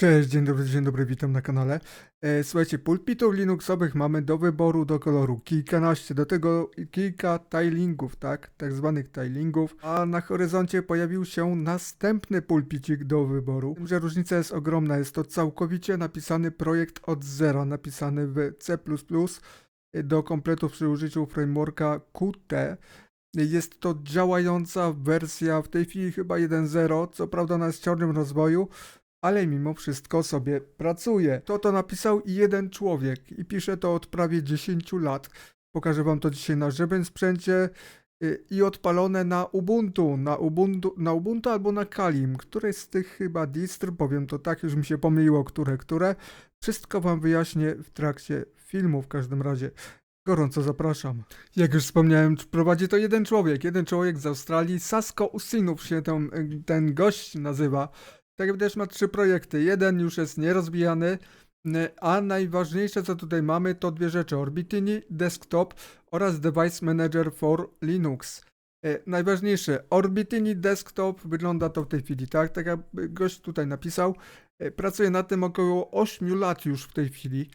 Cześć, dzień dobry, dzień dobry, witam na kanale. E, słuchajcie, pulpitów Linuxowych mamy do wyboru, do koloru kilkanaście, do tego kilka tilingów, tak, tak zwanych tilingów, a na horyzoncie pojawił się następny pulpicik do wyboru. Tym, że różnica jest ogromna, jest to całkowicie napisany projekt od zera, napisany w C++, do kompletu przy użyciu frameworka Qt. Jest to działająca wersja, w tej chwili chyba 1.0, co prawda ona jest w ciągłym rozwoju, ale mimo wszystko sobie pracuje. To to napisał jeden człowiek i pisze to od prawie 10 lat. Pokażę wam to dzisiaj na żywym sprzęcie y, i odpalone na Ubuntu, na Ubuntu, na Ubuntu albo na Kalim, któreś z tych chyba distr, powiem to tak, już mi się pomyliło, które, które. Wszystko wam wyjaśnię w trakcie filmu w każdym razie. Gorąco zapraszam. Jak już wspomniałem, prowadzi to jeden człowiek, jeden człowiek z Australii, Sasko Usinów się ten, ten gość nazywa. Tak jak widać ma trzy projekty. Jeden już jest nierozwijany, n- a najważniejsze co tutaj mamy to dwie rzeczy. Orbitini Desktop oraz Device Manager for Linux. E, Najważniejsze, Orbitini Desktop, wygląda to w tej chwili, tak? Tak jak gość tutaj napisał. E, Pracuje nad tym około 8 lat już w tej chwili.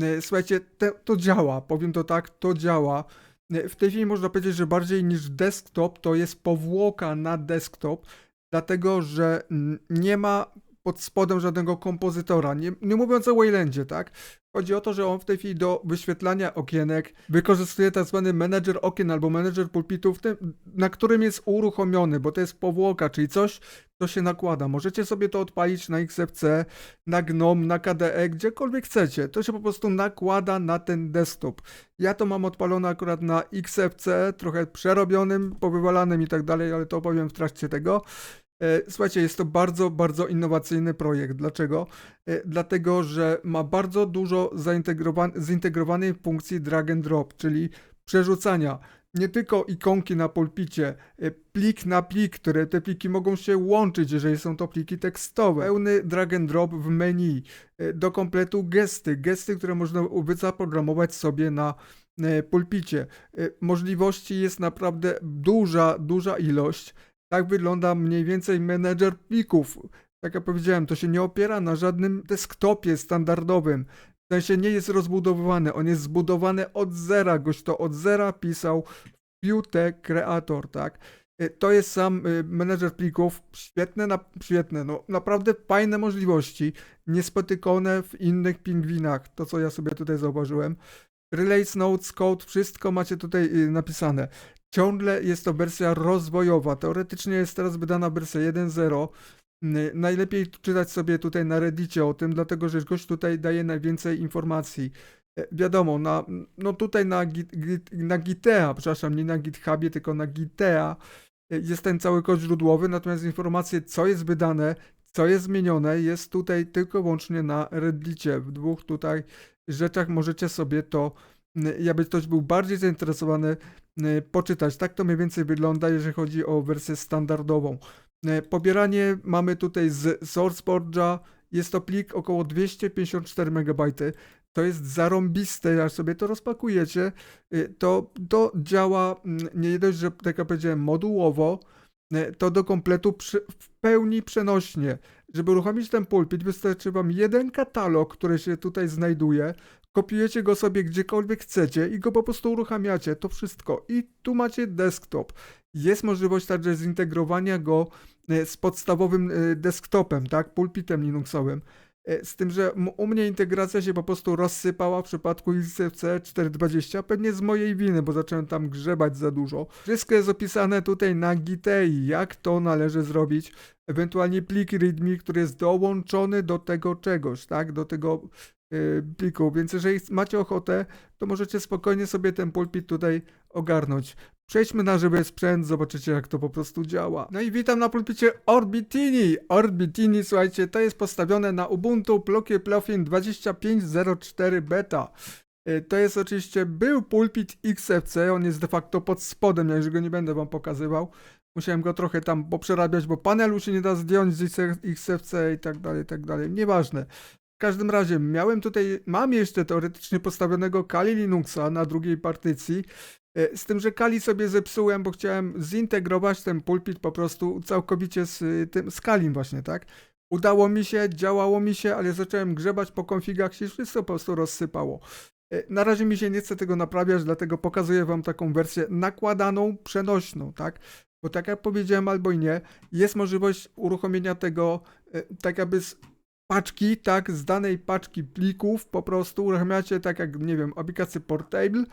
E, Słuchajcie, te, to działa, powiem to tak, to działa. W tej chwili można powiedzieć, że bardziej niż desktop to jest powłoka na desktop, dlatego że nie ma pod spodem żadnego kompozytora. Nie, nie mówiąc o Waylandzie, tak? Chodzi o to, że on w tej chwili do wyświetlania okienek wykorzystuje tak zwany menedżer okien albo menedżer pulpitów, na którym jest uruchomiony, bo to jest powłoka, czyli coś, co się nakłada. Możecie sobie to odpalić na XFC, na GNOME, na KDE, gdziekolwiek chcecie. To się po prostu nakłada na ten desktop. Ja to mam odpalone akurat na XFC, trochę przerobionym, powywalanym i tak dalej, ale to opowiem w trakcie tego. E, Słuchajcie, jest to bardzo, bardzo innowacyjny projekt. Dlaczego? E, Dlatego, że ma bardzo dużo zintegrowanej funkcji drag and drop, czyli przerzucania nie tylko ikonki na pulpicie, e, plik na plik, które te pliki mogą się łączyć, jeżeli są to pliki tekstowe. Pełny drag and drop w menu, do kompletu gesty, gesty, które można zaprogramować sobie na pulpicie. Możliwości jest naprawdę duża, duża ilość. Tak wygląda mniej więcej menedżer plików. Tak jak powiedziałem, to się nie opiera na żadnym desktopie standardowym. W sensie nie jest rozbudowywany, on jest zbudowany od zera. Gość to od zera pisał w Qt Creator, tak? Y, To jest sam y, menedżer plików, świetne, na, świetne, no naprawdę fajne możliwości, niespotykane w innych pingwinach, to co ja sobie tutaj zauważyłem. Release Notes, Code, wszystko macie tutaj y, napisane. Ciągle jest to wersja rozwojowa. Teoretycznie jest teraz wydana wersja 1.0. N- Najlepiej czytać sobie tutaj na Reddicie o tym, dlatego że gość tutaj daje najwięcej informacji. E, Wiadomo, na, no tutaj na, git, na Gitea, przepraszam, nie na GitHubie, tylko na Gitea e, jest ten cały kod źródłowy, natomiast informacje, co jest wydane, co jest zmienione, jest tutaj tylko wyłącznie na Reddicie. W dwóch tutaj rzeczach możecie sobie to, n- jakby ktoś był bardziej zainteresowany, poczytać. Tak to mniej więcej wygląda, jeżeli chodzi o wersję standardową. Pobieranie mamy tutaj z SourceForge'a. Jest to plik około 254 MB. To jest zarąbiste, jak sobie to rozpakujecie, y, to, to działa nie dość, że tak jak powiedziałem, modułowo, to do kompletu przy, w pełni przenośnie. Żeby uruchomić ten pulpit, wystarczy wam jeden katalog, który się tutaj znajduje, kopiujecie go sobie gdziekolwiek chcecie i go po prostu uruchamiacie, to wszystko. I tu macie desktop. Jest możliwość także zintegrowania go e, z podstawowym e, desktopem, tak, pulpitem Linuxowym. E, Z tym, że u mnie integracja się po prostu rozsypała w przypadku XFC 420, pewnie z mojej winy, bo zacząłem tam grzebać za dużo. Wszystko jest opisane tutaj na Gitei, jak to należy zrobić. Ewentualnie plik README, który jest dołączony do tego czegoś, tak, do tego pliku. Więc jeżeli macie ochotę, to możecie spokojnie sobie ten pulpit tutaj ogarnąć. Przejdźmy na żywy sprzęt, zobaczycie jak to po prostu działa. No i witam na pulpicie Orbitini. Orbitini, słuchajcie, to jest postawione na Ubuntu Plucky Plugin 25.04 beta. Y, To jest oczywiście, był pulpit XFC, on jest de facto pod spodem, ja już go nie będę wam pokazywał. Musiałem go trochę tam poprzerabiać, bo panelu się nie da zdjąć z XFC i tak dalej, i tak dalej. Nieważne. W każdym razie miałem tutaj, mam jeszcze teoretycznie postawionego Kali Linuxa na drugiej partycji, e, z tym, że Kali sobie zepsułem, bo chciałem zintegrować ten pulpit po prostu całkowicie z y, tym, z Kalim właśnie, tak? Udało mi się, działało mi się, ale zacząłem grzebać po konfigach się wszystko po prostu rozsypało. E, Na razie mi się nie chce tego naprawiać, dlatego pokazuję wam taką wersję nakładaną, przenośną, tak? Bo tak jak powiedziałem albo i nie, jest możliwość uruchomienia tego e, tak jakby z paczki, tak, z danej paczki plików po prostu uruchamiacie tak jak, nie wiem, aplikację Portable,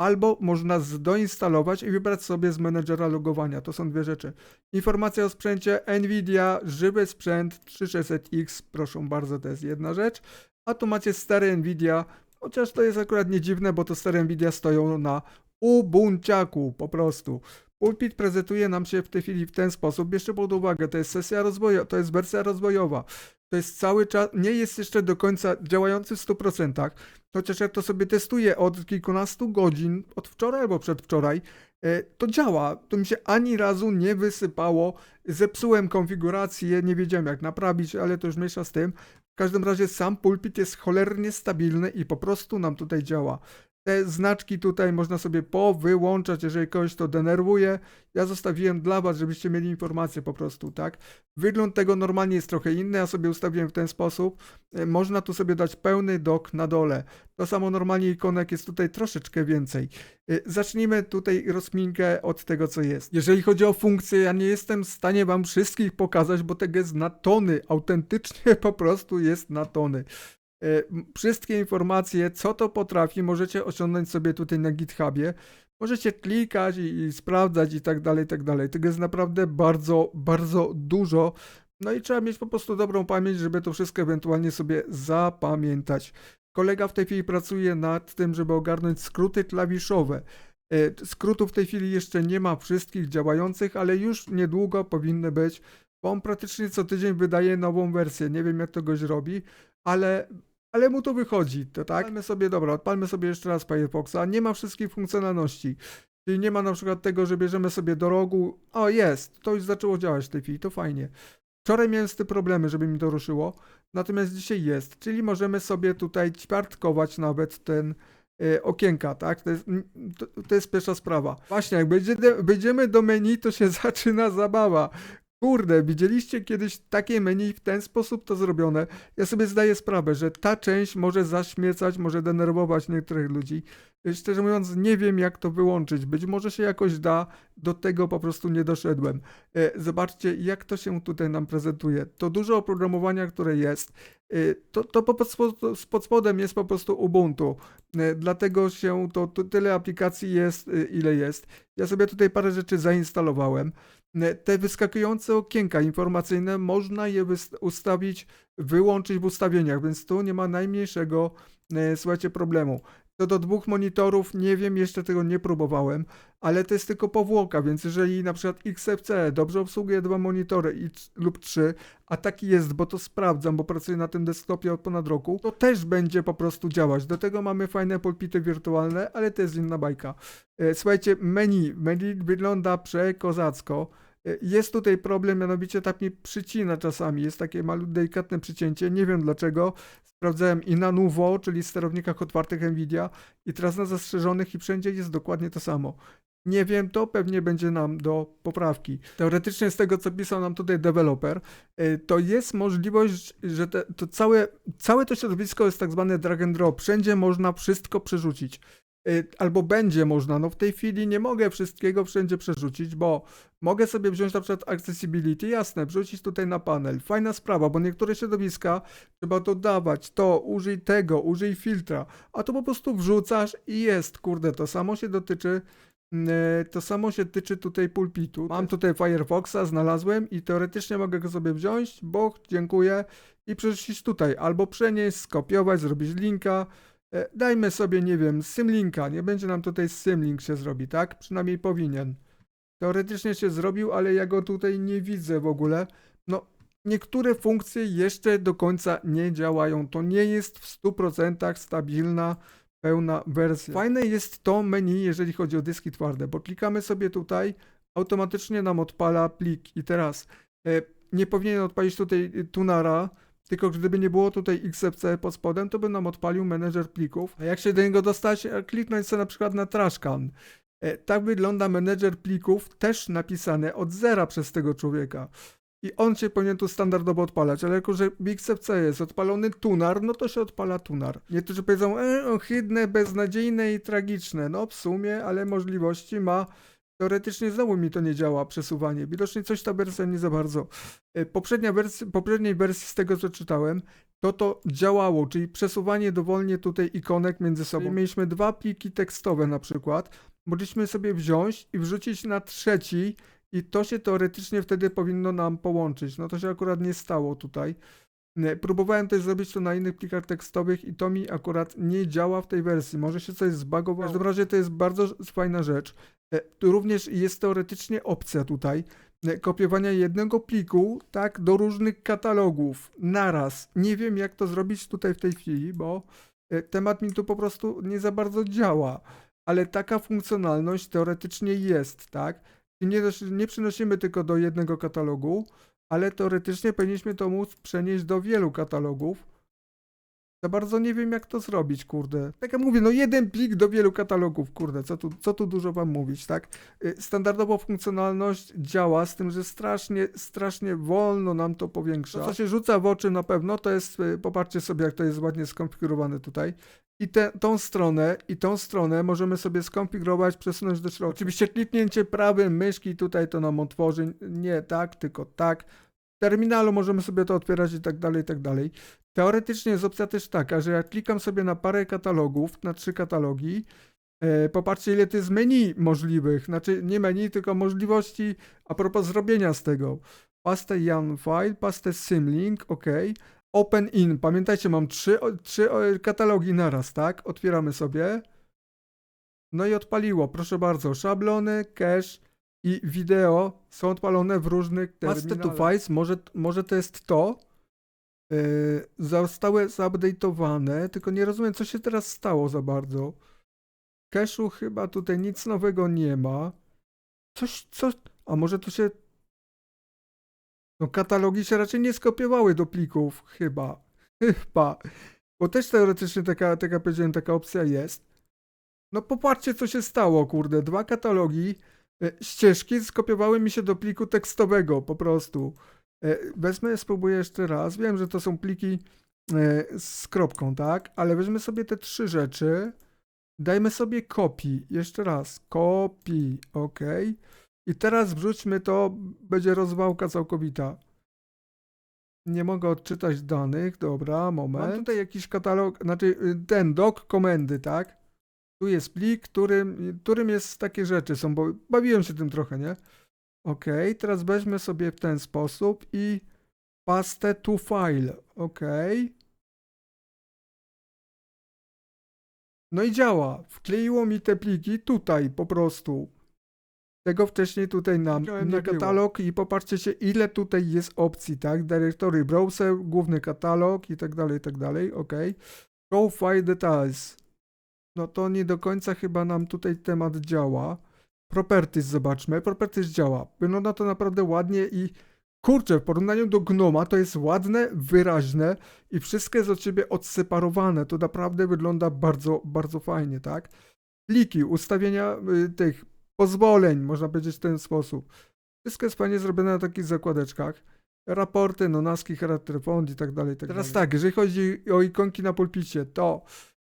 albo można doinstalować i wybrać sobie z menedżera logowania. To są dwie rzeczy. Informacja o sprzęcie Nvidia, żywy sprzęt 3600X, proszę bardzo, to jest jedna rzecz. A tu macie stare Nvidia, chociaż to jest akurat nie dziwne, bo to stare Nvidia stoją na Ubunciaku po prostu. Pulpit prezentuje nam się w tej chwili w ten sposób. Bierzcie pod uwagę, to jest sesja rozwoju, to jest wersja rozwojowa. To jest cały czas, nie jest jeszcze do końca działający w 100%, chociaż jak to sobie testuję od kilkunastu godzin, od wczoraj albo przedwczoraj, e, to działa. To mi się ani razu nie wysypało. Zepsułem konfigurację, nie wiedziałem jak naprawić, ale to już mniejsza z tym. W każdym razie sam pulpit jest cholernie stabilny i po prostu nam tutaj działa. Te znaczki tutaj można sobie powyłączać, jeżeli kogoś to denerwuje. Ja zostawiłem dla Was, żebyście mieli informację po prostu, tak? Wygląd tego normalnie jest trochę inny, ja sobie ustawiłem w ten sposób. E, Można tu sobie dać pełny dok na dole. To samo normalnie ikonek jest tutaj troszeczkę więcej. E, Zacznijmy tutaj rozminkę od tego, co jest. Jeżeli chodzi o funkcje, ja nie jestem w stanie Wam wszystkich pokazać, bo tego jest na tony. Autentycznie po prostu jest na tony. M- Wszystkie informacje, co to potrafi, możecie osiągnąć sobie tutaj na GitHubie. Możecie klikać i, i sprawdzać i tak dalej, i tak dalej. Tego jest naprawdę bardzo, bardzo dużo. No i trzeba mieć po prostu dobrą pamięć, żeby to wszystko ewentualnie sobie zapamiętać. Kolega w tej chwili pracuje nad tym, żeby ogarnąć skróty klawiszowe. T- Skrótów w tej chwili jeszcze nie ma wszystkich działających, ale już niedługo powinny być, bo on praktycznie co tydzień wydaje nową wersję. Nie wiem jak to goś robi, ale, ale mu to wychodzi, to tak? Odpalmy sobie, dobra, odpalmy sobie jeszcze raz Firefoxa. Nie ma wszystkich funkcjonalności. Czyli nie ma na przykład tego, że bierzemy sobie do rogu. O, jest, to już zaczęło działać w tej chwili, to fajnie. Wczoraj miałem z tym problemy, żeby mi to ruszyło, natomiast dzisiaj jest, czyli możemy sobie tutaj ćwiartkować nawet ten e, okienka, tak? To jest, mm, to, to jest pierwsza sprawa. Właśnie, jak będzie, będziemy do menu, to się zaczyna zabawa. Kurde, widzieliście kiedyś takie menu w ten sposób to zrobione? Ja sobie zdaję sprawę, że ta część może zaśmiecać, może denerwować niektórych ludzi. Szczerze mówiąc, nie wiem jak to wyłączyć. Być może się jakoś da, do tego po prostu nie doszedłem. E, Zobaczcie, jak to się tutaj nam prezentuje. To dużo oprogramowania, które jest, e, to, to po, pod, pod spodem jest po prostu Ubuntu. Dlatego się to, to tyle aplikacji jest, ile jest. Ja sobie tutaj parę rzeczy zainstalowałem. E, Te wyskakujące okienka informacyjne można je ustawić, wyłączyć w ustawieniach, więc tu nie ma najmniejszego, e, słuchajcie, problemu. Co do dwóch monitorów, nie wiem, jeszcze tego nie próbowałem, ale to jest tylko powłoka, więc jeżeli na przykład XFC dobrze obsługuje dwa monitory i, lub trzy, a taki jest, bo to sprawdzam, bo pracuję na tym desktopie od ponad roku, to też będzie po prostu działać. Do tego mamy fajne pulpity wirtualne, ale to jest inna bajka. E, Słuchajcie, menu. Menu wygląda przekozacko. E, Jest tutaj problem, mianowicie tak mi przycina czasami. Jest takie malutkie, delikatne przycięcie. Nie wiem dlaczego. Sprawdzałem i na Nuvo, czyli sterownikach otwartych Nvidia, i teraz na zastrzeżonych i wszędzie jest dokładnie to samo. Nie wiem, to pewnie będzie nam do poprawki. Teoretycznie z tego, co pisał nam tutaj deweloper, e, to jest możliwość, że te, to całe, całe to środowisko jest tak zwane drag and drop. Wszędzie można wszystko przerzucić. Y, albo będzie można. No w tej chwili nie mogę wszystkiego wszędzie przerzucić, bo mogę sobie wziąć na przykład accessibility, jasne, wrzucić tutaj na panel. Fajna sprawa, bo niektóre środowiska trzeba dodawać to, użyj tego, użyj filtra, a to po prostu wrzucasz i jest, kurde, to samo się dotyczy mm, to samo się tyczy tutaj pulpitu. Mam tutaj Firefoxa, znalazłem i teoretycznie mogę go sobie wziąć, bo dziękuję i przerzucić tutaj, albo przenieść, skopiować, zrobić linka, Dajmy sobie, nie wiem, symlinka. Nie będzie nam tutaj symlink się zrobi, tak? Przynajmniej powinien. Teoretycznie się zrobił, ale ja go tutaj nie widzę w ogóle. No, niektóre funkcje jeszcze do końca nie działają. To nie jest w 100% stabilna, pełna wersja. Fajne jest to menu, jeżeli chodzi o dyski twarde, bo klikamy sobie tutaj, automatycznie nam odpala plik. I teraz e, nie powinien odpalić tutaj tunara, tylko gdyby nie było tutaj XFC pod spodem, to by nam odpalił menedżer plików. A jak się do niego dostać? E, Kliknąć sobie na przykład na trashcan. E, Tak wygląda menedżer plików, też napisany od zera przez tego człowieka. i on się powinien tu standardowo odpalać, ale jako, że XFC jest odpalony tunar, no to się odpala tunar. Niektórzy powiedzą, e, ohydne, beznadziejne i tragiczne. No w sumie, ale możliwości ma. Teoretycznie znowu mi to nie działa, przesuwanie. Widocznie coś ta wersja nie za bardzo. E, Poprzednia wersja, poprzedniej wersji z tego co czytałem, to to działało, czyli przesuwanie dowolnie tutaj ikonek między sobą. Czyli mieliśmy dwa pliki tekstowe na przykład, mogliśmy sobie wziąć i wrzucić na trzeci i to się teoretycznie wtedy powinno nam połączyć. No to się akurat nie stało tutaj. Nie, Próbowałem też zrobić to na innych plikach tekstowych i to mi akurat nie działa w tej wersji. Może się coś zbagowało. W każdym razie to jest bardzo fajna rzecz. E, tu Również jest teoretycznie opcja tutaj e, kopiowania jednego pliku, tak, do różnych katalogów naraz. Nie wiem, jak to zrobić tutaj w tej chwili, bo e, temat mi tu po prostu nie za bardzo działa. Ale taka funkcjonalność teoretycznie jest, tak? Nie, nie przynosimy tylko do jednego katalogu, ale teoretycznie powinniśmy to móc przenieść do wielu katalogów. Za bardzo nie wiem, jak to zrobić, kurde. Tak jak mówię, no jeden plik do wielu katalogów, kurde, co tu, co tu dużo wam mówić, tak? Y, Standardowo funkcjonalność działa, z tym, że strasznie, strasznie wolno nam to powiększa. To, co się rzuca w oczy na pewno, to jest, y, popatrzcie sobie, jak to jest ładnie skonfigurowane tutaj. I te, tą stronę, i tą stronę możemy sobie skonfigurować, przesunąć do środka. Oczywiście kliknięcie prawym myszki tutaj to nam otworzy, nie tak, tylko tak. W terminalu możemy sobie to otwierać i tak dalej, i tak dalej. Teoretycznie jest opcja też taka, że jak klikam sobie na parę katalogów, na trzy katalogi, e, popatrzcie ile to jest menu możliwych, znaczy nie menu, tylko możliwości a propos zrobienia z tego. Paste Jan File, paste Symlink, ok. Open in, pamiętajcie, mam trzy, trzy katalogi naraz, tak? Otwieramy sobie. No i odpaliło, proszę bardzo, szablony, cache i wideo są odpalone w różnych terminalach. Paste to files, może, może to jest to, zostały zupdate'owane, tylko nie rozumiem, co się teraz stało za bardzo. Cache'u chyba tutaj nic nowego nie ma. Coś, coś, a może to się... No katalogi się raczej nie skopiowały do plików, chyba. Chyba. Bo też teoretycznie taka, taka powiedziałem, taka opcja jest. No popatrzcie, co się stało, kurde. Dwa katalogi, e, ścieżki skopiowały mi się do pliku tekstowego, po prostu. E, Wezmę, spróbuję jeszcze raz. Wiem, że to są pliki e, z kropką, tak? Ale weźmy sobie te trzy rzeczy. Dajmy sobie copy. Jeszcze raz. Copy. OK. I teraz wrzućmy to. Będzie rozwałka całkowita. Nie mogę odczytać danych. Dobra, moment. Mam tutaj jakiś katalog, znaczy y, ten doc komendy, tak? Tu jest plik, którym, którym jest takie rzeczy są, bo bawiłem się tym trochę, nie? Ok, teraz weźmy sobie w ten sposób i paste to file. Ok. No i działa. Wkleiło mi te pliki tutaj po prostu. Tego wcześniej tutaj nam na nie katalog i popatrzcie się ile tutaj jest opcji, tak? Directory browser, główny katalog i tak dalej, i tak dalej. Ok. Profile details. No to nie do końca chyba nam tutaj temat działa. Properties zobaczmy. Properties działa. Wygląda to naprawdę ładnie i kurczę, w porównaniu do Gnoma to jest ładne, wyraźne i wszystko jest od siebie odseparowane. To naprawdę wygląda bardzo, bardzo fajnie, tak? Pliki, ustawienia y, tych pozwoleń, można powiedzieć w ten sposób. Wszystko jest fajnie zrobione na takich zakładeczkach. Raporty, nonaski, charakter font i tak dalej. i Tak Teraz tak, jeżeli chodzi o ikonki na pulpicie, to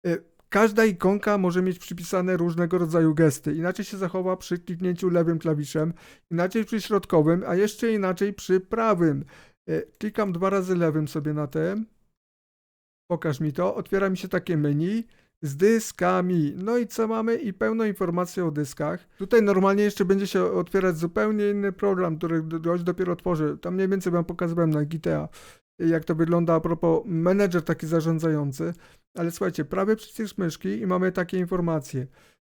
y, każda ikonka może mieć przypisane różnego rodzaju gesty. Inaczej się zachowa przy kliknięciu lewym klawiszem, inaczej przy środkowym, a jeszcze inaczej przy prawym. Y, Klikam dwa razy lewym sobie na tym. Pokaż mi to. Otwiera mi się takie menu z dyskami. No i co mamy? I pełno informacji o dyskach. Tutaj normalnie jeszcze będzie się otwierać zupełnie inny program, który dość dopiero tworzy. Tam mniej więcej wam pokazywałem na GTA, jak to wygląda a propos menedżer taki zarządzający. Ale słuchajcie, prawy przycisk myszki i mamy takie informacje.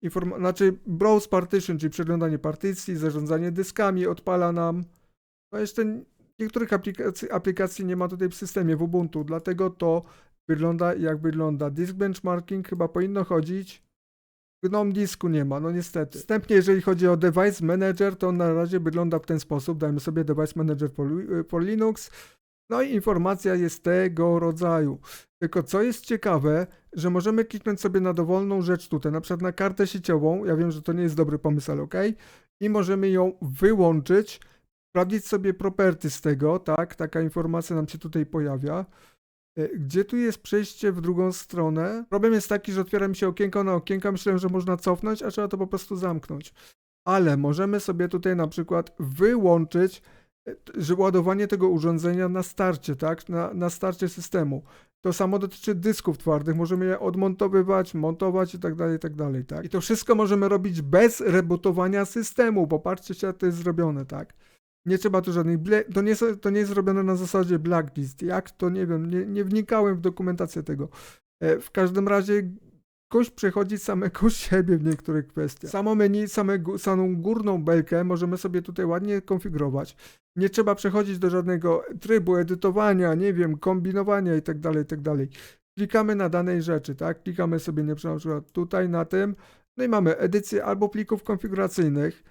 Inform- znaczy browse partition, czyli przeglądanie partycji, zarządzanie dyskami odpala nam. No jeszcze niektórych aplikacji, aplikacji nie ma tutaj w systemie w Ubuntu, dlatego to wygląda jak wygląda. Disk benchmarking chyba powinno chodzić. GNOME disku nie ma, no niestety. Wstępnie, jeżeli chodzi o Device Manager, to on na razie wygląda w ten sposób. Dajmy sobie Device Manager for, for Linux. No i informacja jest tego rodzaju. Tylko co jest ciekawe, że możemy kliknąć sobie na dowolną rzecz tutaj, na przykład na kartę sieciową. Ja wiem, że to nie jest dobry pomysł, ale ok. I możemy ją wyłączyć sprawdzić sobie property z tego, tak, taka informacja nam się tutaj pojawia. E, Gdzie tu jest przejście w drugą stronę? Problem jest taki, że otwiera mi się okienko na okienka, myślałem, że można cofnąć, a trzeba to po prostu zamknąć. Ale możemy sobie tutaj na przykład wyłączyć że ładowanie tego urządzenia na starcie, tak? Na, na starcie systemu. To samo dotyczy dysków twardych, możemy je odmontowywać, montować i tak dalej, i tak dalej, tak? I to wszystko możemy robić bez rebootowania systemu, bo patrzcie, jak to jest zrobione, tak? Nie trzeba tu żadnych, to nie, to nie jest zrobione na zasadzie blacklist, jak to nie wiem, nie, nie wnikałem w dokumentację tego. E, W każdym razie gość przechodzi samego siebie w niektórych kwestiach. Samo menu, same, samą górną belkę możemy sobie tutaj ładnie konfigurować. Nie trzeba przechodzić do żadnego trybu edytowania, nie wiem, kombinowania i tak dalej, i tak. Klikamy na danej rzeczy, tak? Klikamy sobie nie na przykład tutaj na tym, no i mamy edycję albo plików konfiguracyjnych.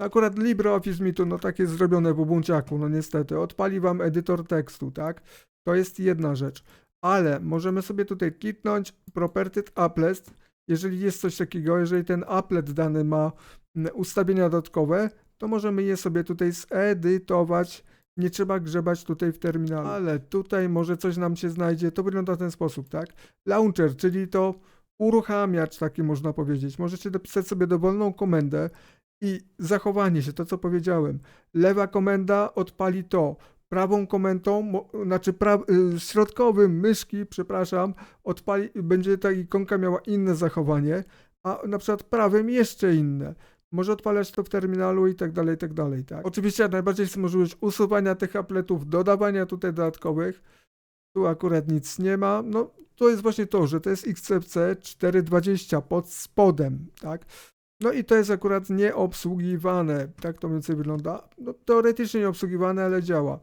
Akurat LibreOffice mi tu no tak jest zrobione w Ubunciaku, no niestety. Odpali wam edytor tekstu, tak? To jest jedna rzecz. Ale możemy sobie tutaj kliknąć Property Applet, jeżeli jest coś takiego, jeżeli ten applet dany ma mm, ustawienia dodatkowe, to możemy je sobie tutaj zedytować. Nie trzeba grzebać tutaj w terminalu. Ale tutaj może coś nam się znajdzie. To wygląda w ten sposób, tak? Launcher, czyli to uruchamiacz, taki można powiedzieć. Możecie dopisać sobie dowolną komendę i zachowanie się, to co powiedziałem. Lewa komenda odpali to. Prawą komendą, mo- znaczy pra, y, środkowym myszki, przepraszam, odpali, będzie ta ikonka miała inne zachowanie, a na przykład prawym jeszcze inne. Może odpalać to w terminalu i tak dalej, i tak dalej, tak. Oczywiście najbardziej jest możliwość usuwania tych apletów, dodawania tutaj dodatkowych. Tu akurat nic nie ma. No, to jest właśnie to, że to jest XFC 420 pod spodem, tak. No i to jest akurat nieobsługiwane, tak to mniej więcej wygląda. No, teoretycznie nieobsługiwane, ale działa.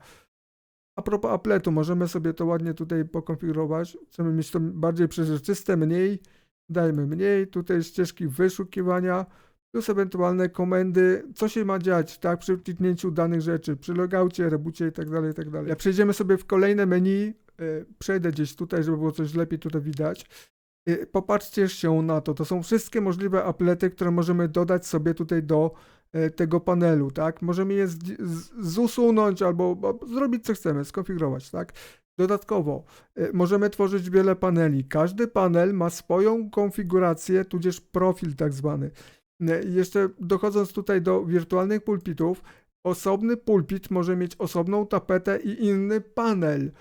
A propos apletu, możemy sobie to ładnie tutaj pokonfigurować. Chcemy mieć to bardziej przezroczyste, mniej. Dajmy mniej. Tutaj ścieżki wyszukiwania, plus ewentualne komendy, co się ma dziać, tak, przy kliknięciu danych rzeczy, przy logaucie, rebucie i dalej, i tak dalej. Jak przejdziemy sobie w kolejne menu, y, przejdę gdzieś tutaj, żeby było coś lepiej tutaj widać. Y, Popatrzcie się na to. To są wszystkie możliwe aplety, które możemy dodać sobie tutaj do e, tego panelu, tak? Możemy je zusunąć albo bo, zrobić co chcemy, skonfigurować, tak? Dodatkowo e, możemy tworzyć wiele paneli. Każdy panel ma swoją konfigurację, tudzież profil tak zwany. E, Jeszcze dochodząc tutaj do wirtualnych pulpitów, osobny pulpit może mieć osobną tapetę i inny panel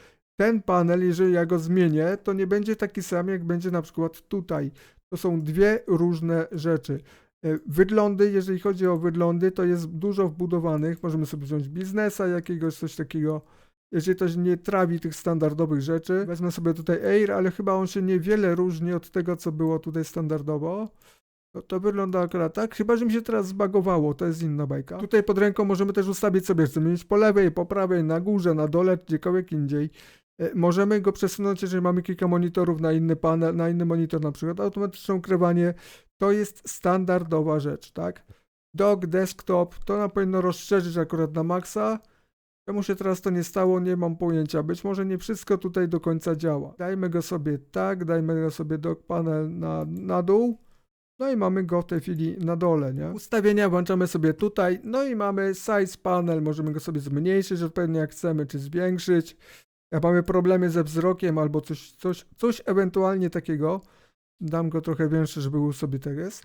ten panel, jeżeli ja go zmienię, to nie będzie taki sam, jak będzie na przykład tutaj. To są dwie różne rzeczy. E, Wyglądy, jeżeli chodzi o wyglądy, to jest dużo wbudowanych. Możemy sobie wziąć biznesa jakiegoś, coś takiego. Jeżeli ktoś nie trawi tych standardowych rzeczy, wezmę sobie tutaj Air, ale chyba on się niewiele różni od tego, co było tutaj standardowo. To, to wygląda akurat tak, chyba że mi się teraz zbagowało, to jest inna bajka. Tutaj pod ręką możemy też ustawić sobie, chcemy mieć po lewej, po prawej, na górze, na dole, gdziekolwiek indziej. E, Możemy go przesunąć, jeżeli mamy kilka monitorów na inny panel, na inny monitor na przykład. Automatyczne ukrywanie to jest standardowa rzecz, tak? Dock, desktop, to nam powinno rozszerzyć akurat na maksa. Czemu się teraz to nie stało, nie mam pojęcia. Być może nie wszystko tutaj do końca działa. Dajmy go sobie tak, dajmy go sobie dock panel na, na dół. No i mamy go w tej chwili na dole, nie? Ustawienia włączamy sobie tutaj, no i mamy size panel, możemy go sobie zmniejszyć odpowiednio jak chcemy, czy zwiększyć. Jak mamy problemy ze wzrokiem albo coś, coś, coś ewentualnie takiego, dam go trochę większy, żeby był sobie tak jest.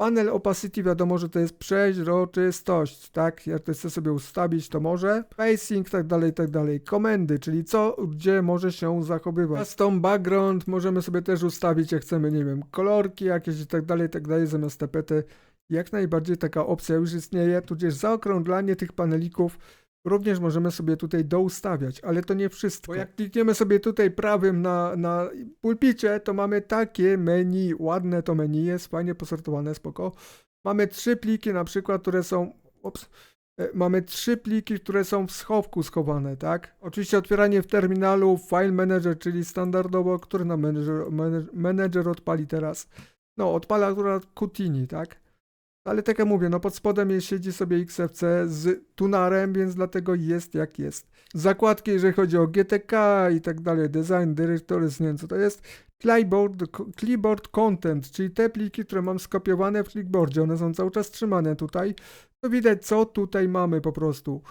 Panel opacity wiadomo, że to jest przeźroczystość, tak? Jak to chcę sobie ustawić, to może. Pacing, tak dalej, tak dalej. Komendy, czyli co, gdzie może się zachowywać. Custom background możemy sobie też ustawić, jak chcemy, nie wiem, kolorki jakieś i tak dalej, tak dalej, zamiast tapety. Jak najbardziej taka opcja już istnieje, tudzież zaokrąglanie tych panelików również możemy sobie tutaj doustawiać, ale to nie wszystko. Bo jak klikniemy sobie tutaj prawym na, na pulpicie, to mamy takie menu, ładne to menu jest, fajnie posortowane, spoko. Mamy trzy pliki na przykład, które są, ups, e, mamy trzy pliki, które są w schowku schowane, tak? Oczywiście otwieranie w terminalu, file manager, czyli standardowo, który nam manager, manager, manager odpali teraz. No, odpala akurat Kutini, tak? Ale tak jak mówię, no pod spodem siedzi sobie XFC z tunarem, więc dlatego jest jak jest. Zakładki, jeżeli chodzi o GTK i tak dalej, design, directories, nie wiem co to jest. Clipboard, clipboard content, czyli te pliki, które mam skopiowane w clipboardzie, one są cały czas trzymane tutaj. To widać co tutaj mamy po prostu.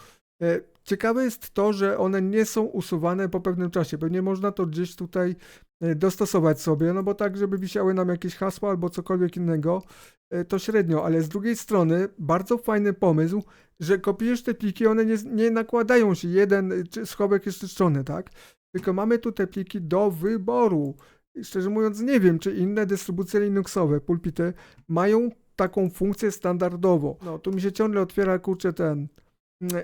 E, Ciekawe jest to, że one nie są usuwane po pewnym czasie. Pewnie można to gdzieś tutaj e, dostosować sobie, no bo tak, żeby wisiały nam jakieś hasła albo cokolwiek innego, e, to średnio, ale z drugiej strony bardzo fajny pomysł, że kopiujesz te pliki, one nie, nie nakładają się jeden czy schowek jest czyszczony, tak? Tylko mamy tu te pliki do wyboru. Szczerze mówiąc, nie wiem, czy inne dystrybucje Linuxowe, pulpity, mają taką funkcję standardowo. No, tu mi się ciągle otwiera, kurczę, ten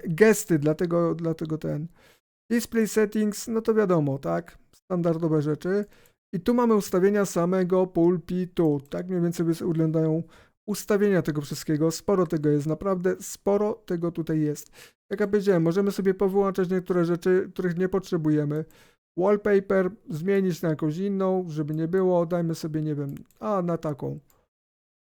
gesty, dlatego, dlatego ten display settings, no to wiadomo, tak, standardowe rzeczy. I tu mamy ustawienia samego pulpitu, tak mniej więcej wyglądają ustawienia tego wszystkiego. Sporo tego jest, naprawdę sporo tego tutaj jest. Jak ja powiedziałem, możemy sobie powyłączać niektóre rzeczy, których nie potrzebujemy. Wallpaper zmienić na jakąś inną, żeby nie było, dajmy sobie, nie wiem, a na taką.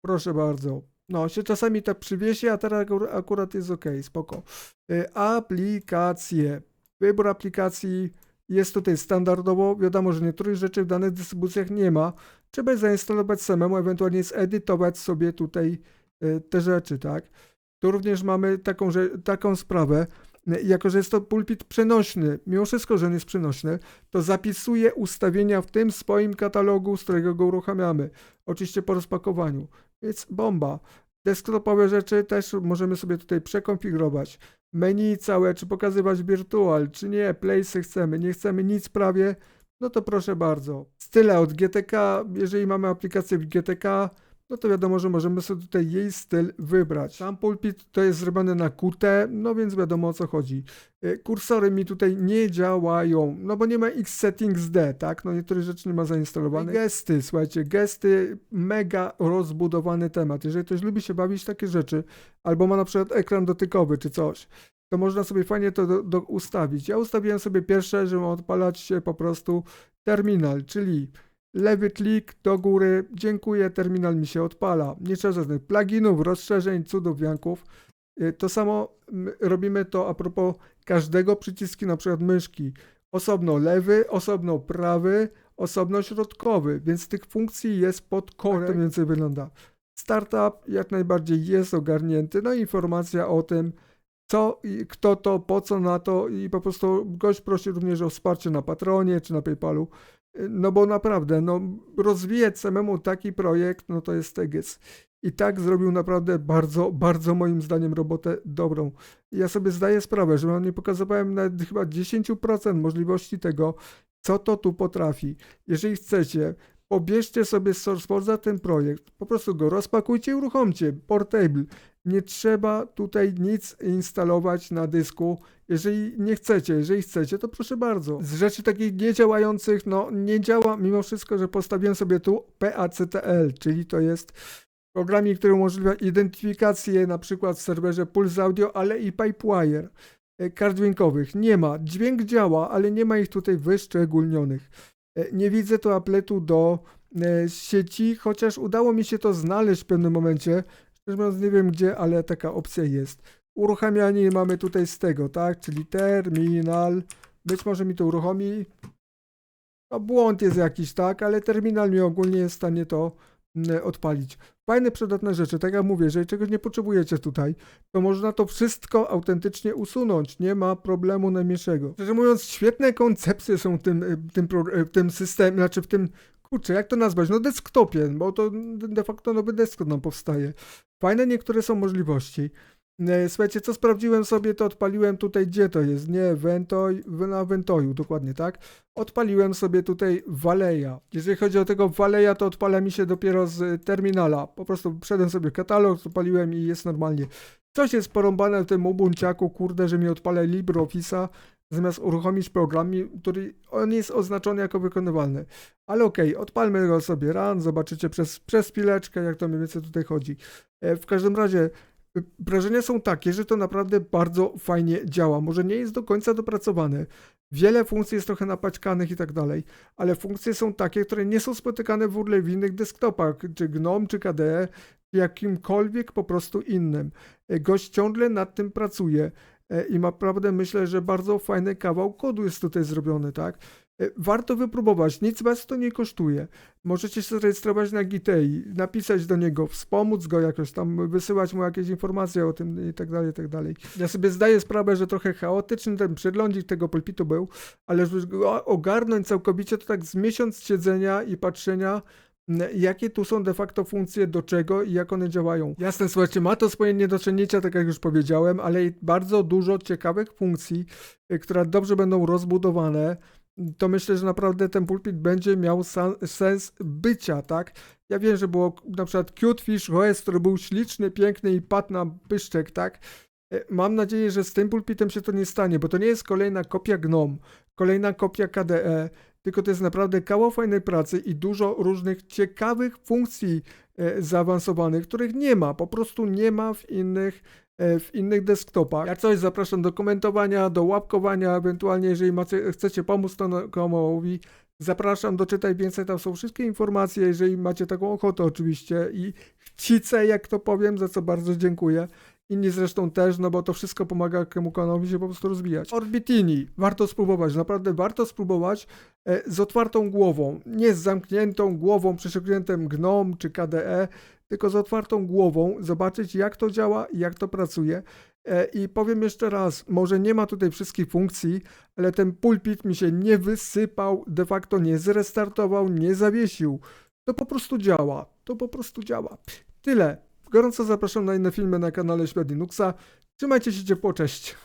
Proszę bardzo. No, się czasami tak przywiesi, a teraz akur- akurat jest ok, spoko. Y, Aplikacje. Wybór aplikacji jest tutaj standardowo. Wiadomo, że niektórych rzeczy w danych dystrybucjach nie ma. Trzeba je zainstalować samemu, ewentualnie zedytować sobie tutaj y, te rzeczy, tak? Tu również mamy taką, że, taką sprawę, y, jako że jest to pulpit przenośny, mimo wszystko, że on jest przenośny, to zapisuje ustawienia w tym swoim katalogu, z którego go uruchamiamy. Oczywiście po rozpakowaniu. Więc bomba. Desktopowe rzeczy też możemy sobie tutaj przekonfigurować. Menu całe, czy pokazywać wirtual, czy nie, place'y chcemy, nie chcemy nic prawie, no to proszę bardzo. Style od GTK, jeżeli mamy aplikację w GTK, no to wiadomo, że możemy sobie tutaj jej styl wybrać. Sam pulpit to jest zrobione na QT, no więc wiadomo o co chodzi. Y, Kursory mi tutaj nie działają, no bo nie ma X-Settings D, tak? No niektóre rzeczy nie ma zainstalowane. Gesty, słuchajcie, gesty, mega rozbudowany temat. Jeżeli ktoś lubi się bawić takie rzeczy, albo ma na przykład ekran dotykowy czy coś, to można sobie fajnie to do, do ustawić. Ja ustawiłem sobie pierwsze, żeby odpalać się po prostu terminal, czyli lewy klik do góry, dziękuję, terminal mi się odpala. Nie trzeba żadnych pluginów, rozszerzeń, cudów, wianków. Y, To samo robimy to a propos każdego przycisku, na przykład myszki. Osobno lewy, osobno prawy, osobno środkowy, więc tych funkcji jest pod korek. Tak to więcej wygląda. Startup jak najbardziej jest ogarnięty, no i informacja o tym, co i kto to, po co na to i po prostu gość prosi również o wsparcie na Patronie czy na PayPalu. No bo naprawdę, no rozwijać samemu taki projekt, no to jest teges. I tak zrobił naprawdę bardzo, bardzo moim zdaniem robotę dobrą. Ja sobie zdaję sprawę, że nie pokazywałem nawet chyba 10% możliwości tego, co to tu potrafi. Jeżeli chcecie, pobierzcie sobie z SourceForge'a ten projekt, po prostu go rozpakujcie i uruchomcie, portable. Nie trzeba tutaj nic instalować na dysku. Jeżeli nie chcecie, jeżeli chcecie, to proszę bardzo. Z rzeczy takich niedziałających, no nie działa mimo wszystko, że postawiłem sobie tu PACTL, czyli to jest programik, który umożliwia identyfikację na przykład w serwerze Pulse Audio, ale i Pipewire e, kart dźwiękowych. Nie ma. Dźwięk działa, ale nie ma ich tutaj wyszczególnionych. E, Nie widzę tu apletu do e, sieci, chociaż udało mi się to znaleźć w pewnym momencie. Szczerze mówiąc, nie wiem gdzie, ale taka opcja jest. Uruchamianie mamy tutaj z tego, tak? Czyli terminal. Być może mi to uruchomi. No, błąd jest jakiś, tak? Ale terminal mi ogólnie jest w stanie to odpalić. Fajne, przydatne rzeczy. Tak jak mówię, jeżeli czegoś nie potrzebujecie tutaj, to można to wszystko autentycznie usunąć. Nie ma problemu najmniejszego. Szczerze mówiąc, świetne koncepcje są w tym, y, tym, w tym systemie, znaczy w tym, kurczę, jak to nazwać? No desktopie, bo to de facto nowy desktop nam powstaje. Fajne niektóre są możliwości. E, Słuchajcie, co sprawdziłem sobie, to odpaliłem tutaj, gdzie to jest? Nie, Ventoj, na Ventoju, dokładnie tak. Odpaliłem sobie tutaj Valeja. Jeżeli chodzi o tego Valeja, to odpala mi się dopiero z y, terminala. Po prostu wszedłem sobie w katalog, odpaliłem i jest normalnie. Coś jest porąbane w tym Ubunciaku, kurde, że mi odpala LibreOffice'a, zamiast uruchomić program, który on jest oznaczony jako wykonywalny. Ale okej, odpalmy go sobie ran, zobaczycie przez, przez chwileczkę, jak to mniej więcej tutaj chodzi. E, W każdym razie wrażenia są takie, że to naprawdę bardzo fajnie działa. Może nie jest do końca dopracowane. Wiele funkcji jest trochę napaćkanych i tak dalej, ale funkcje są takie, które nie są spotykane w ogóle w innych desktopach, czy GNOME, czy KDE, jakimkolwiek po prostu innym. E, Gość ciągle nad tym pracuje e, i naprawdę myślę, że bardzo fajny kawał kodu jest tutaj zrobiony, tak? E, Warto wypróbować, nic was to nie kosztuje. Możecie się zarejestrować na Gitei, napisać do niego, wspomóc go jakoś tam, wysyłać mu jakieś informacje o tym i tak dalej, i tak dalej. Ja sobie zdaję sprawę, że trochę chaotyczny ten przeglądzik tego pulpitu był, ale żeby go ogarnąć całkowicie, to tak z miesiąc siedzenia i patrzenia, jakie tu są de facto funkcje, do czego i jak one działają. Jasne, słuchajcie, ma to swoje niedociągnięcia, tak jak już powiedziałem, ale bardzo dużo ciekawych funkcji, y, które dobrze będą rozbudowane. To myślę, że naprawdę ten pulpit będzie miał sens bycia, tak? Ja wiem, że było na przykład Cutefish OS, który był śliczny, piękny i padł na pyszczek, tak? E, Mam nadzieję, że z tym pulpitem się to nie stanie, bo to nie jest kolejna kopia GNOME, kolejna kopia KDE, tylko to jest naprawdę kawał fajnej pracy i dużo różnych ciekawych funkcji e, zaawansowanych, których nie ma, po prostu nie ma w innych, e, w innych desktopach. Jak coś, zapraszam do komentowania, do łapkowania, ewentualnie jeżeli macie, chcecie pomóc komułowi, zapraszam, doczytaj więcej, tam są wszystkie informacje, jeżeli macie taką ochotę oczywiście i chcicę, jak to powiem, za co bardzo dziękuję. Inni zresztą też, no bo to wszystko pomaga temu kanalowi się po prostu rozwijać. Orbitini, warto spróbować, naprawdę warto spróbować e, z otwartą głową, nie z zamkniętą głową, przesiąkniętym GNOME czy KDE, tylko z otwartą głową, zobaczyć jak to działa i jak to pracuje. E, I powiem jeszcze raz, może nie ma tutaj wszystkich funkcji, ale ten pulpit mi się nie wysypał, de facto nie zrestartował, nie zawiesił. To po prostu działa, to po prostu działa. Tyle. Gorąco zapraszam na inne filmy na kanale Świat Linuxa. Trzymajcie się ciepło, cześć.